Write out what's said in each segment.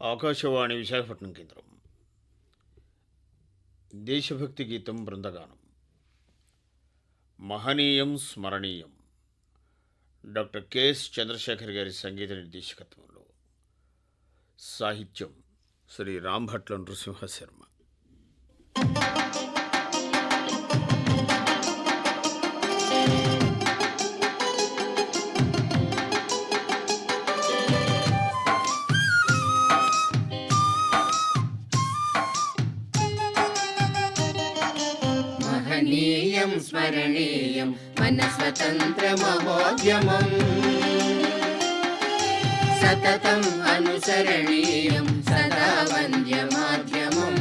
ఆకాశవాణి విశాఖపట్నం కేంద్రం. దేశభక్తి గీతం బృందగానం. మహనీయం స్మరణీయం. డాక్టర్ కెఎస్ చంద్రశేఖర్ గారి సంగీత నిర్దేశకత్వంలో. సాహిత్యం శ్రీ రాంభట్ల నృసింహ శర్మ మహనీయం స్మరణీయం మన స్వతంత్ర మహోద్యమం సతతం అనుసరణీయం సదా వంద్య మాధ్యమం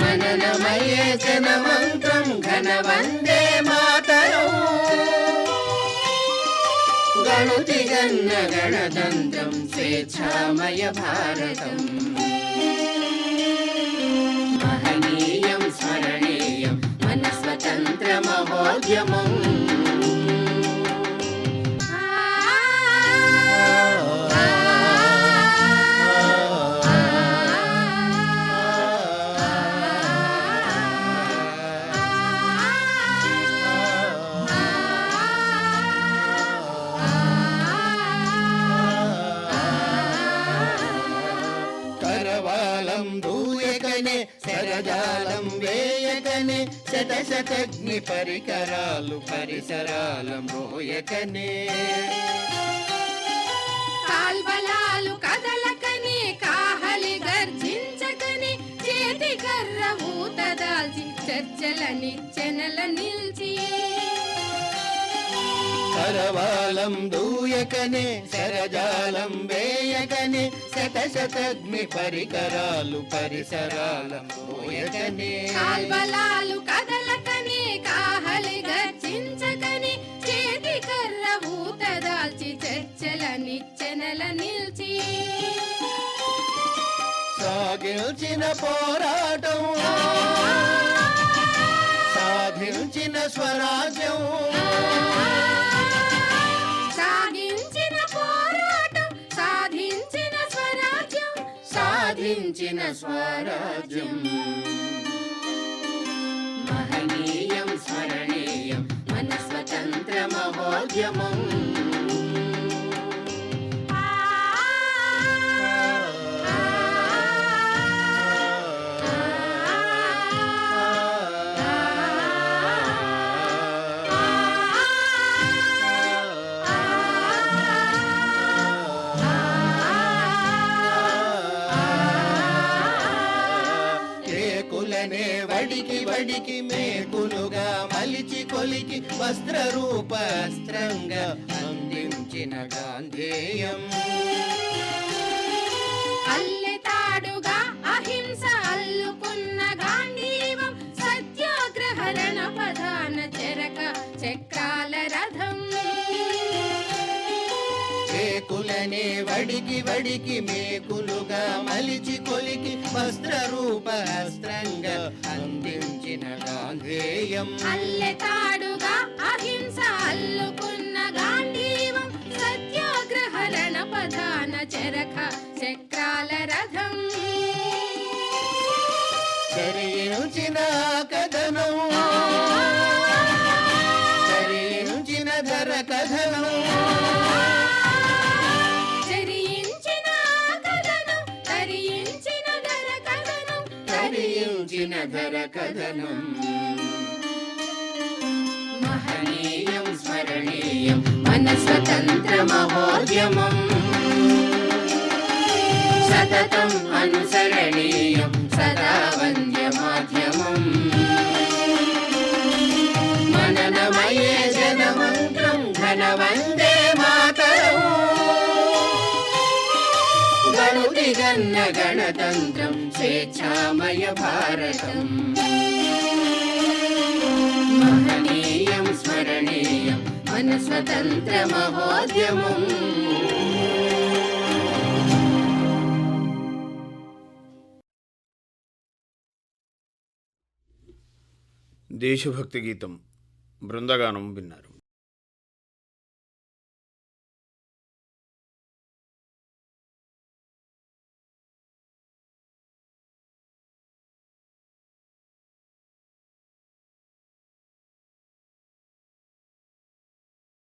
మననమయే జనమంత్రం ఘన వందే మాతరం. గణుతి గన్న గణతంత్రం స్వేచ్ఛామయ భారతం. మహోద్యమం శరజాలం వేయకనే శత శతగ్ని పరికరాలు పరిసరాలం రోయకనే. కరవాలం దూయకనే శరజాలం వేయకనే శత శతగ్ని పరికరాలు పరిసరాలం రోయకనే కాల్బలాలు కదలకని కాహలి గర్జించకని చేతి కర్ర ఊత దాల్చి చర్చల నిచ్చెనల నిల్చి సాగిల్చిన పోరాటం సాధించిన స్వరాజ్యం సాధించిన స్వరాజ్యం. మహనీయం స్మరణీయం మన స్వతంత్ర మహోద్యమం. కేకులనే వడికి వడికి మేకులుగా మలిచి కొలికి వస్త్ర రూప అస్త్రంగా అందించిన గాంధేయం. అల్లెతాడుగా అహింస అల్లుకున్న గాంధీవం సత్యాగ్రహరణ ప్రధాన చెరక చక్రాల రథం. కేకులనే వడికి వడికి మేకులుగా మలిచి కొలికి వస్త్ర రూప అస్త్రంగా గాంధేయం అల్లెతాడుగా అహింస అల్లుకున్న గాంధీవం సత్యాగ్రహరణ ప్రధాన చెరక చక్రాల రథం. చరించిన కథనం. కథనం ధర కథనం. మహనీయం స్మరణీయం మన స్వతంత్ర మహోద్యమం. సతతం అనుసరణీయం సదా వంద్య మాధ్యమం మననమయే జనమంత్రం ఘనవంద జగన్న గణతంత్రం స్వేచ్ఛామయ భారతం. మహనీయం స్మరణీయం మన స్వతంత్ర మహోద్యమం. దేశభక్తి గీతం బృందగానం విన్నారు.